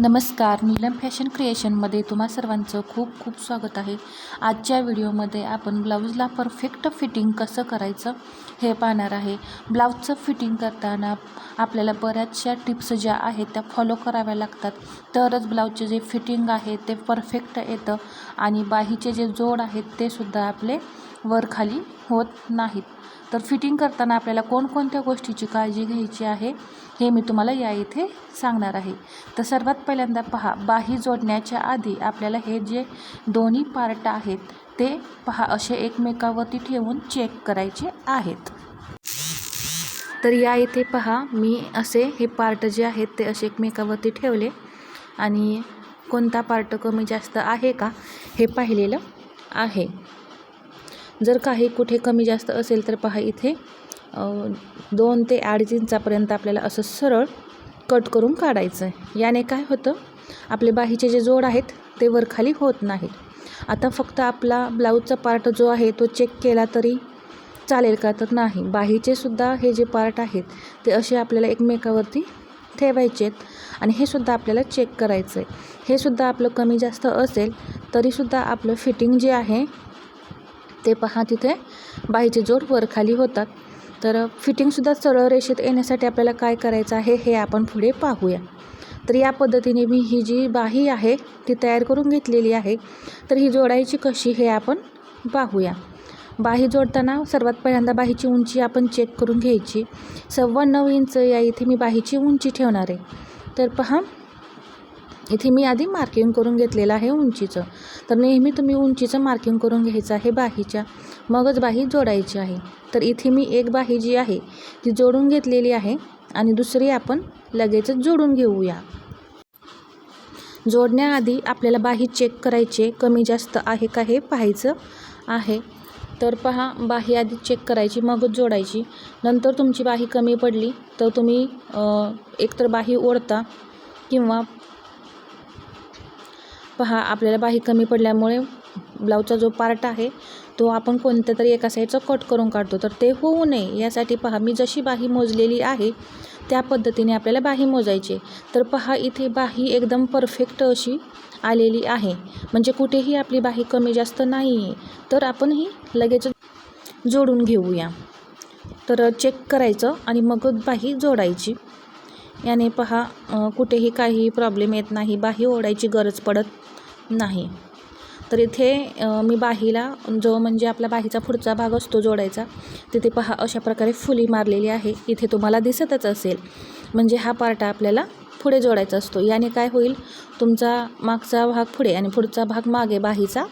नमस्कार नीलम फॅशन क्रिएशनमध्ये तुम्हा सर्वांचं खूप खूप स्वागत आहे. आजच्या व्हिडिओमध्ये आपण ब्लाऊजला परफेक्ट फिटिंग कसं करायचं हे पाहणार आहे. ब्लाऊजचं फिटिंग करताना आपल्याला बऱ्याचशा टिप्स ज्या आहेत त्या फॉलो कराव्या लागतात. तरच ब्लाऊजचे जे फिटिंग आहे ते परफेक्ट येतं आणि बाहीचे जे जोड आहेत ते सुद्धा आपले वरखाली होत नाहीत. तर फिटिंग करताना आपल्याला कोणकोणत्या गोष्टीची काळजी घ्यायची आहे हे मी तुम्हाला या इथे सांगणार आहे. तर सर्वात पहिल्यांदा पहा बाही जोडण्याच्या आधी आपल्याला हे जे दोन्ही पार्ट आहेत ते पहा असे एकमेकावरती ठेवून चेक करायचे आहेत. तर या इथे पहा मी असे हे पार्ट जे आहेत ते असे एकमेकावरती ठेवले. आणि कोणता पार्ट कमी जास्त आहे का हे पाहिलेलं आहे. जर काही कुठे कमी जास्त असेल तर पहा इथे दोन ते अडीच इंचापर्यंत आपल्याला असं सरळ कट करून काढायचं आहे याने काय होतं? आपले बाहीचे जे जोड आहेत ते वरखाली होत नाहीत. आता फक्त आपला ब्लाऊजचा पार्ट जो आहे तो चेक केला तरी चालेल का? तर नाही. बाहीचे सुद्धा हे जे पार्ट आहेत ते असे आपल्याला एकमेकावरती ठेवायचे आहेत आणि हे सुद्धा आपल्याला चेक करायचं आहे हे सुद्धा आपलं कमी जास्त असेल तरीसुद्धा आपलं फिटिंग जे आहे ते पहा तिथे. बाहीचे जोड वरखाली होतात. तर फिटिंगसुद्धा सरळ रेषेत येण्यासाठी आपल्याला काय करायचं आहे हे आपण पुढे पाहूया. तर या पद्धतीने मी ही जी बाही आहे ती तयार करून घेतलेली आहे. तर ही जोडायची कशी हे आपण पाहूया. बाही जोडताना सर्वात पहिल्यांदा बाहीची उंची आपण चेक करून घ्यायची. सव्वा नऊ इंच या इथे मी बाहीची उंची ठेवणार आहे. तर पहा. इथे मी आधी मार्किंग करून घेतलेलं आहे उंचीचं. तर नेहमी तुम्ही उंचीचं मार्किंग करून घ्यायचं आहे बाहीच्या. मगच बाही जोडायची आहे. तर इथे मी एक बाही जी आहे ती जोडून घेतलेली आहे आणि दुसरी आपण लगेचच जोडून घेऊया. जोडण्याआधी आपल्याला बाही चेक करायचे कमी जास्त आहे का हे पाहायचं आहे. तर पहा बाही आधी चेक करायची मगच जोडायची. नंतर तुमची बाही कमी पडली तर तुम्ही एकतर बाही ओढता किंवा पहा आपल्याला बाही कमी पडल्यामुळे ब्लाऊजचा जो पार्ट आहे तो आपण कोणत्या तरी एका साईडचा कट करून काढतो. तर ते होऊ नये यासाठी पहा मी जशी बाही मोजलेली आहे त्या पद्धतीने आपल्याला बाही मोजायची तर पहा इथे बाही एकदम परफेक्ट अशी आलेली आहे. म्हणजे कुठेही आपली बाही कमी जास्त नाही आहे तर आपण ही लगेच जोडून घेऊया. तर चेक करायचं आणि मग बाही जोडायची. याने पहा कुठेही काही प्रॉब्लेम येत नाही. बाही ओढायची गरज पडत नाही. तर इथे मी बाहीला जो म्हणजे आपला बाहीचा पुढचा भाग असतो जोडायचा तिथे पहा अशा प्रकारे फुली मारलेली आहे. इथे तुम्हाला दिसतच असेल. म्हणजे हा पार्ट आपल्याला पुढे जोडायचा असतो. याने काय होईल? तुमचा मागचा भाग पुढे आणि पुढचा भाग मागे बाहीचा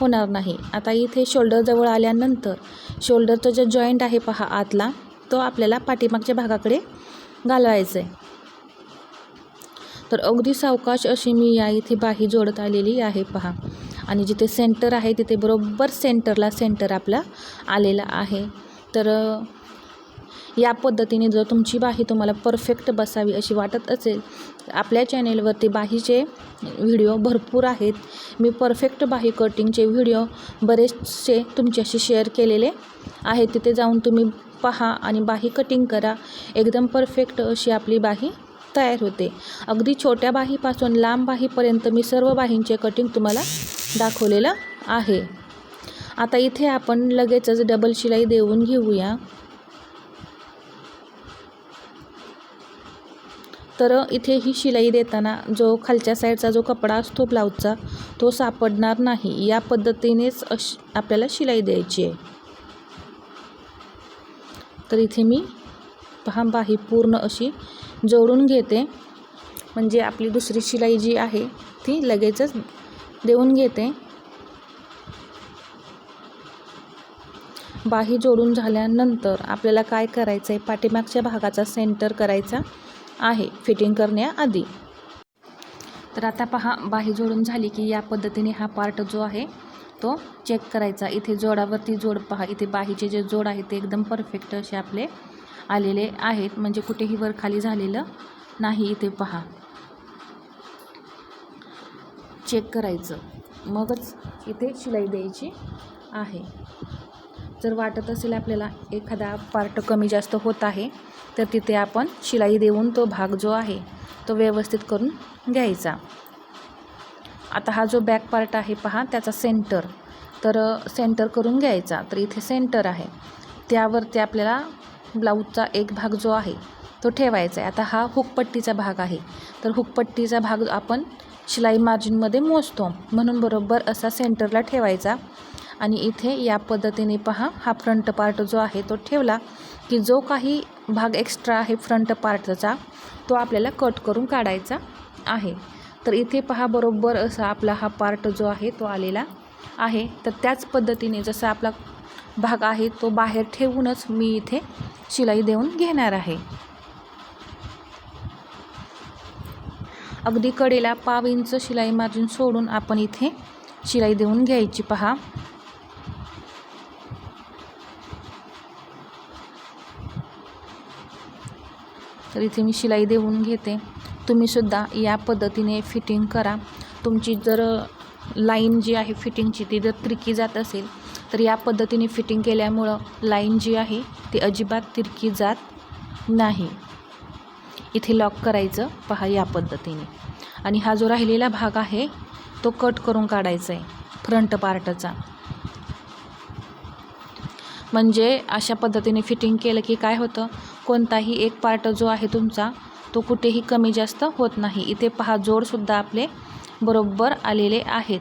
होणार नाही. आता इथे शोल्डरजवळ आल्यानंतर शोल्डरचं जे जॉईंट आहे पहा आतला तो आपल्याला पाठीमागच्या भागाकडे घालवायचं आहे तर अगदी सावकाश अशी मी या इथे बाही जोडत आलेली आहे पहा. आणि जिथे सेंटर आहे तिथे बरोबर सेंटरला सेंटर आपला आलेला आहे. तर या पद्धतीने जर तुमची बाही तुम्हाला परफेक्ट बसावी अशी वाटत असेल आपल्या चॅनेलवरती बाहीचे व्हिडिओ भरपूर आहेत. मी परफेक्ट बाही कटिंगचे व्हिडिओ बरेचसे तुमच्याशी शेअर केलेले आहेत. तिथे जाऊन तुम्ही पहा आणि बाही कटिंग करा. एकदम परफेक्ट अशी आपली बाही तयार होते. अगदी छोट्या बाहीपासून लांब बाहीपर्यंत मी सर्व बाहींचे कटिंग तुम्हाला दाखवलेलं आहे. आता इथे आपण लगेचच डबल शिलाई देऊन घेऊया. तर इथे ही शिलाई देताना जो खालच्या साईडचा जो कपडा असतो ब्लाऊजचा तो सापडणार नाही. या पद्धतीनेच अश आपल्याला शिलाई द्यायची आहे. तर इथे मी पहा बाही पूर्ण अशी जोडून घेते. म्हणजे आपली दुसरी शिलाई जी आहे ती लगेचच देऊन घेते. बाही जोडून झाल्यानंतर आपल्याला काय करायचं आहे पाठीमागच्या भागाचा सेंटर करायचा आहे फिटिंग करण्याआधी. तर आता पहा बाही जोडून झाली की या पद्धतीने हा पार्ट जो आहे तो चेक करायचा. इथे जोडावरती जोड पहा. इथे बाहीचे जे जोड आहे ते एकदम परफेक्ट असे आपले आलेले आहेत. म्हणजे कुठेही वर खाली झालेलं नाही. इथे पहा. चेक करायचं. मगच इथे शिलाई द्यायची आहे. जर वाटत असेल आपल्याला एखादा पार्ट कमी जास्त होत आहे तर तिथे आपण शिलाई देऊन तो भाग जो आहे तो व्यवस्थित करून घ्यायचा. आता हा जो बॅक पार्ट आहे पहा त्याचा सेंटर तर सेंटर करून घ्यायचा. तर इथे सेंटर आहे. त्यावरती आपल्याला ब्लाऊजचा एक भाग जो आहे तो ठेवायचा आहे. आता हा हुकपट्टीचा भाग आहे. तर हुकपट्टीचा भाग आपण शिलाई मार्जिनमध्ये मोजतो. म्हणून बरोबर असा सेंटरला ठेवायचा. आणि इथे या पद्धतीने पहा हा फ्रंट पार्ट जो आहे तो ठेवला की जो काही भाग एक्स्ट्रा आहे फ्रंट पार्टचा तो आपल्याला कट करून काढायचा आहे. तर इथे पहा बरोबर असा आपला हा पार्ट जो आहे तो आलेला आहे. तर त्याच पद्धतीने जसा आपला भाग आहे तो बाहेर ठेवूनच मी इथे शिलाई देऊन घेणार आहे. अगदी कडेला पाव इंच शिलाई मार्जिन सोडून आपण इथे शिलाई देऊन घ्यायची. पहा. तर इथे मी शिलाई देऊन घेते. तुम्हीसुद्धा या पद्धतीने फिटिंग करा. तुमची जर लाईन जी आहे फिटिंगची ती जर त्रिकी जात असेल तर या पद्धतीने फिटिंग केल्यामुळं लाईन जी आहे ती अजिबात तिरकी जात नाही. इथे लॉक करायचं. पहा या पद्धतीने. आणि हा जो राहिलेला भाग आहे तो कट करून काढायचा आहे फ्रंट पार्टचा. म्हणजे अशा पद्धतीने फिटिंग केलं की काय होतं कोणताही एक पार्ट जो आहे तुमचा तो कुठेही कमी जास्त होत नाही. इथे पहा जोडसुद्धा आपले बरोबर आलेले आहेत.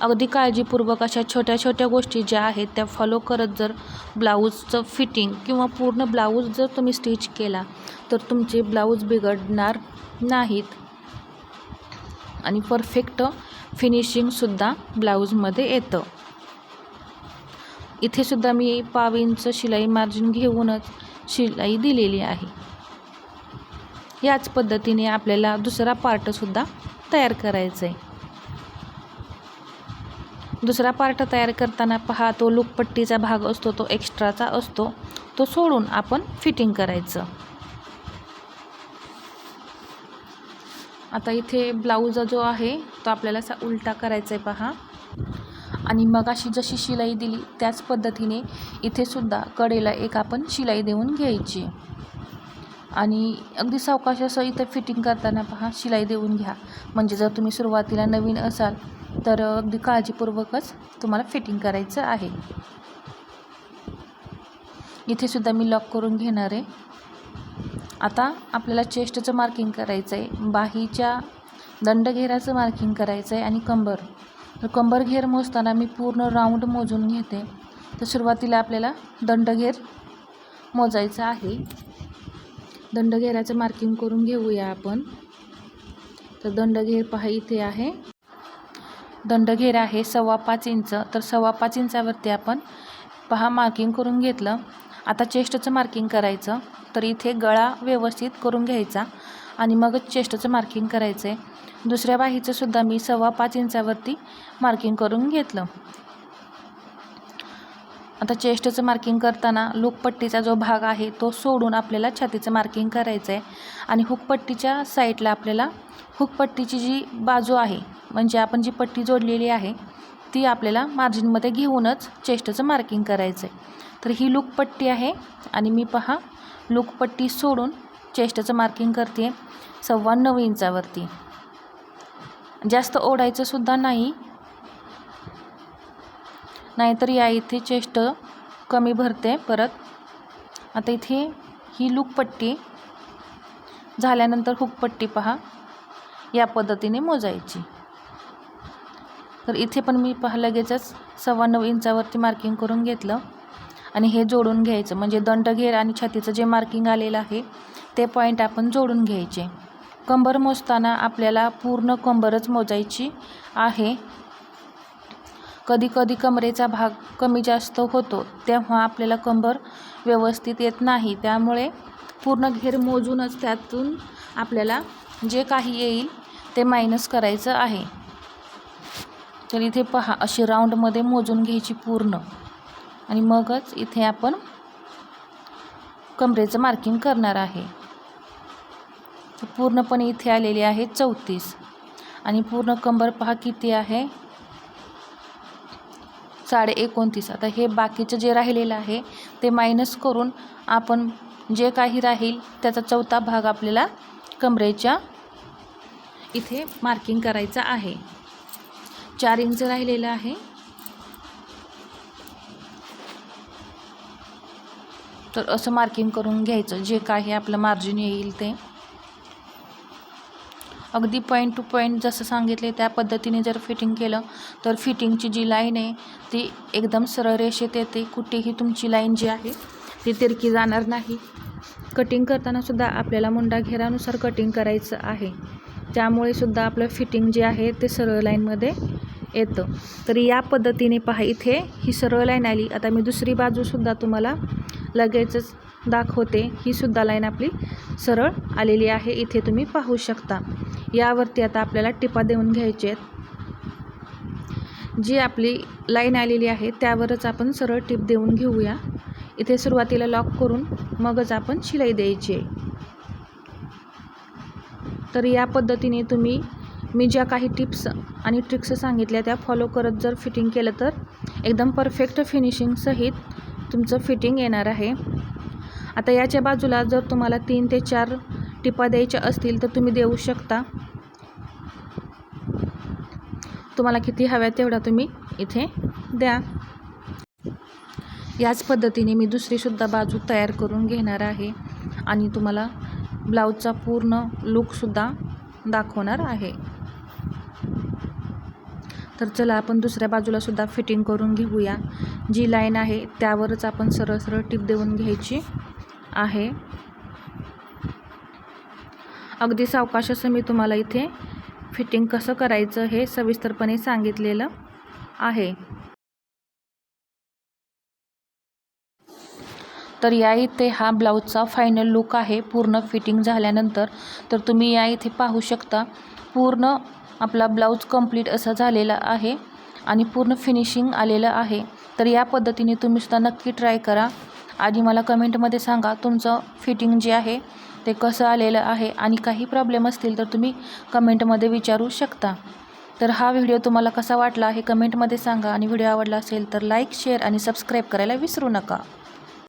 अगदी काळजीपूर्वक अशा छोट्या छोट्या गोष्टी ज्या आहेत त्या फॉलो करत जर ब्लाऊजचं फिटिंग किंवा पूर्ण ब्लाऊज जर तुम्ही स्टिच केला तर तुमचे ब्लाऊज बिघडणार नाहीत. आणि परफेक्ट फिनिशिंगसुद्धा ब्लाऊजमध्ये येतं. इथेसुद्धा मी पाव इंच शिलाई मार्जिन घेऊनच शिलाई दिलेली आहे. याच पद्धतीने आपल्याला दुसरा पार्टसुद्धा तयार करायचा आहे दुसरा पार्ट तयार करताना पहा तो लुकपट्टीचा भाग असतो तो एक्स्ट्राचा असतो. तो सोडून आपण फिटिंग करायचं. आता इथे ब्लाऊज जो आहे तो आपल्याला असा उलटा करायचा आहे पहा. आणि मग अशी जशी शिलाई दिली त्याच पद्धतीने इथेसुद्धा कडेला एक आपण शिलाई देऊन घ्यायची. आणि अगदी सावकाश असं इथं फिटिंग करताना पहा शिलाई देऊन घ्या. म्हणजे जर तुम्ही सुरुवातीला नवीन असाल तर अगदी काळजीपूर्वकच तुम्हाला फिटिंग करायचं आहे. इथे सुद्धा मी लॉक करून घेणार आहे. आता आपल्याला चेस्टचं मार्किंग करायचं आहे बाहीच्या दंडघेराचं मार्किंग करायचं आहे आणि कंबर. तर कंबर घेर मोजताना मी पूर्ण राऊंड मोजून घेते. तर सुरुवातीला आपल्याला दंडघेर मोजायचं आहे. दंडघेराचं मार्किंग करून घेऊया आपण. तर दंडघेर पहा इथे आहे. दंडघेर आहे सव्वा पाच इंच. तर सव्वा पाच इंचावरती आपण पहा मार्किंग करून घेतलं. आता चेस्टचं मार्किंग करायचं. तर इथे गळा व्यवस्थित करून घ्यायचा आणि मगच चेस्टचं मार्किंग करायचं आहे दुसऱ्या बाहीचंसुद्धा मी सव्वा पाच इंचावरती मार्किंग करून घेतलं. आता चेस्टचं मार्किंग करताना लुकपट्टीचा जो भाग आहे तो सोडून आपल्याला छातीचं मार्किंग करायचं आहे आणि हुकपट्टीच्या साईडला आपल्याला हुकपट्टीची जी बाजू आहे म्हणजे आपण जी पट्टी जोडलेली आहे ती आपल्याला मार्जिनमध्ये घेऊनच चेस्टचं मार्किंग करायचं आहे तर ही लुकपट्टी आहे आणि मी पहा लुकपट्टी सोडून चेस्टचं मार्किंग करते सव्वा नऊ इंचावरती. जास्त ओढायचं सुद्धा नाही. नाहीतर या इथे चेस्ट कमी भरते परत. आता इथे ही लुकपट्टी झाल्यानंतर हुकपट्टी पहा या पद्धतीने मोजायची. तर इथे पण मी पहा लगेचच सव्वा नऊ इंचावरती मार्किंग करून घेतलं. आणि हे जोडून घ्यायचं म्हणजे दंडघेर आणि छातीचं जे मार्किंग आलेलं आहे ते पॉईंट आपण जोडून घ्यायचे. कंबर मोजताना आपल्याला पूर्ण कंबरच मोजायची आहे. कधी कधी कमरेचा भाग कमी जास्त होतो तेव्हा आपल्याला कंबर व्यवस्थित येत नाही. त्यामुळे पूर्ण घेर मोजूनच त्यातून आपल्याला जे काही येईल ते मायनस करायचं आहे. तर इथे पहा अशी राऊंडमध्ये मोजून घ्यायची पूर्ण. आणि मगच इथे आपण कमरेचं मार्किंग करणार आहे. तर पूर्णपणे इथे आलेली आहे चौतीस. आणि पूर्ण कंबर पहा किती आहे? साडे एकोणतीस. आता हे बाकीचं जे राहिलेलं आहे ते मायनस करून आपण जे काही राहील त्याचा चौथा भाग आपल्याला कमरेच्या इथे मार्किंग करायचं आहे. चार इंच राहिलेलं आहे. तर असं मार्किंग करून घ्यायचं जे काही आपलं मार्जिन येईल ते. अगदी पॉईंट टू पॉईंट जसं सांगितले त्या पद्धतीने जर फिटिंग केलं तर फिटिंगची जी लाईन आहे ती एकदम सरळ रेषेत येते. कुठेही तुमची लाईन जी आहे ती तिरकी जाणार नाही. कटिंग करतानासुद्धा आपल्याला मुंडा घेरानुसार कटिंग करायचं आहे. त्यामुळे सुद्धा आपलं फिटिंग जे आहे ते सरळ लाईनमध्ये येतं. तर या पद्धतीने पहा इथे ही सरळ लाईन आली. आता मी दुसरी बाजूसुद्धा तुम्हाला लगेचच दाखवते. ही सुद्धा लाईन आपली सरळ आलेली आहे. इथे तुम्ही पाहू शकता. यावरती आता आपल्याला टिपा देऊन घ्यायचे आहेत. जी आपली लाईन आलेली आहे त्यावरच आपण सरळ टिप देऊन घेऊया. इथे सुरुवातीला लॉक करून मगच आपण शिलाई द्यायची आहे. तर या पद्धतीने तुम्ही मी ज्या काही टिप्स आणि ट्रिक्स सांगितल्या त्या फॉलो करत जर फिटिंग केलं तर एकदम परफेक्ट फिनिशिंगसहित तुमचं फिटिंग येणार आहे. आता याच्या बाजूला जर तुम्हाला तीन ते चार टिपा द्यायच्या असतील तर तुम्ही देऊ शकता. तुम्हाला किती हव्या तेवढा तुम्ही इथे द्या. याच पद्धतीने मी दुसरीसुद्धा बाजू तयार करून घेणार आहे आणि तुम्हाला ब्लाऊजचा पूर्ण लूकसुद्धा दाखवणार आहे. तर चला आपण दुसऱ्या बाजूला सुद्धा फिटिंग करून घेऊया. जी लाईन आहे त्यावरच आपण सरळ सरळ टिप देऊन घ्यायची आहे. अगदी सावकाश असं मी तुम्हाला इथे फिटिंग कसं करायचं हे सविस्तरपणे सांगितलेलं आहे. तर या इथे हा ब्लाऊजचा फायनल लुक आहे. पूर्ण फिटिंग झाल्यानंतर तर तुम्ही या इथे पाहू शकता पूर्ण आपला ब्लाऊज कंप्लीट असा झालेला आहे आणि पूर्ण फिनिशिंग आलेलं आहे. तर या पद्धतीने तुम्हीसुद्धा नक्की ट्राय करा. आणि मला कमेंटमध्ये सांगा तुमचं फिटिंग जे आहे ते कसं आलेलं आहे आणि काही प्रॉब्लेम असतील तर तुम्ही कमेंटमध्ये विचारू शकता. तर हा व्हिडिओ तुम्हाला कसा वाटला हे कमेंटमध्ये सांगा आणि व्हिडिओ आवडला असेल तर लाईक शेअर आणि सबस्क्राईब करायला विसरू नका.